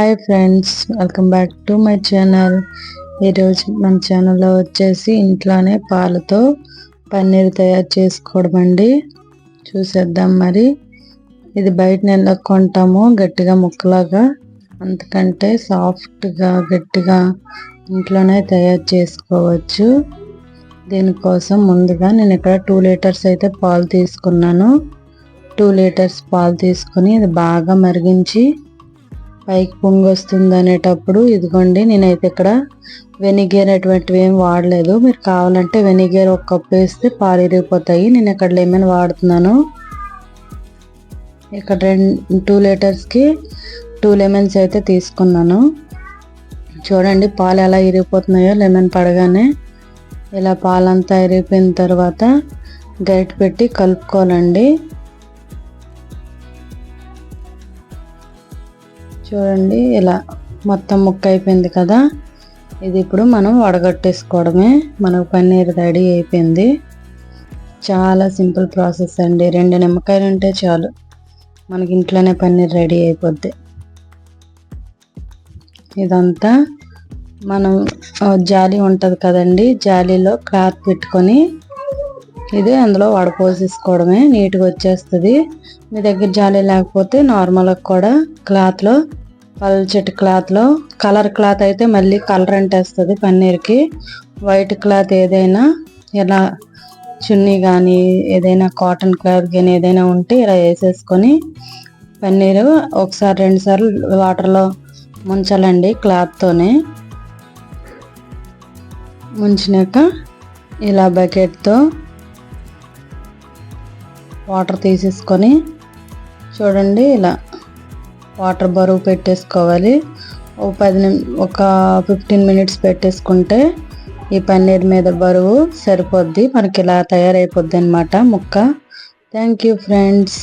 Hi friends welcome back to my channel. ఈరోజు మన ఛానల్లో వచ్చేసి ఇంట్లోనే పాలతో పన్నీర్ తయారు చేసుకోవడం అండి చూసేద్దాం మరి. ఇది బయట నెల కొంటాము గట్టిగా ముక్కలాగా. అంతకంటే సాఫ్ట్గా గట్టిగా ఇంట్లోనే తయారు చేసుకోవచ్చు. దీనికోసం ముందుగా నేను ఇక్కడ టూ లీటర్స్ అయితే పాలు తీసుకున్నాను. టూ లీటర్స్ పాలు తీసుకొని ఇది బాగా మరిగించి పైకి పొంగి వస్తుంది అనేటప్పుడు ఇదిగోండి నేనైతే ఇక్కడ వెనిగర్ అటువంటివి ఏం వాడలేదు. మీరు కావాలంటే వెనిగర్ ఒక కప్పు వేస్తే పాలు ఇరిగిపోతాయి నేను ఇక్కడ లెమన్ వాడుతున్నాను. ఇక్కడ రెండు టూ లీటర్స్కి టూ లెమన్స్ అయితే తీసుకున్నాను. చూడండి పాలు ఎలా ఇరిగిపోతున్నాయో లెమన్ పడగానే. ఇలా పాలంతా ఇరిగిపోయిన తర్వాత గరిట పెట్టి కలుపుకోవాలండి. చూడండి ఇలా మొత్తం ముక్క అయిపోయింది కదా. ఇది ఇప్పుడు మనం వడగట్టేసుకోవడమే. మనకు పన్నీర్ రెడీ అయిపోయింది. చాలా సింపుల్ ప్రాసెస్ అండి. రెండు నిమ్మకాయలు ఉంటే చాలు. మనకి ఇంట్లోనే పన్నీర్ రెడీ అయిపోద్ది. ఇదంతా మనం జాలి ఉంటుంది కదండి. జాలీలో క్లాత్ పెట్టుకొని ఇది అందులో వడపోసేసుకోవడమే. నీట్గా వచ్చేస్తుంది. మీ దగ్గర జాలి లేకపోతే నార్మల్గా కూడా క్లాత్లో పల్చటి క్లాత్లో కలర్ క్లాత్ అయితే మళ్ళీ కలర్ అంటేస్తుంది పన్నీర్కి. వైట్ క్లాత్ ఏదైనా ఇలా చున్నీ కానీ ఏదైనా కాటన్ క్లాత్ కానీ ఏదైనా ఉంటే ఇలా వేసేసుకొని పన్నీరు ఒకసారి రెండుసార్లు వాటర్లో ముంచాలండి క్లాత్తోనే ముంచినాక ఇలా బకెట్తో వాటర్ తీసేసుకొని చూడండి ఇలా వాటర్ బరువు పెట్టేసుకోవాలి. ఒక పది ఒక ఫిఫ్టీన్ మినిట్స్ పెట్టేసుకుంటే ఈ పన్నీర్ మీద బరువు సరిపోద్ది. మనకి ఇలా తయారైపోద్ది అనమాట ముక్క. Thank you friends.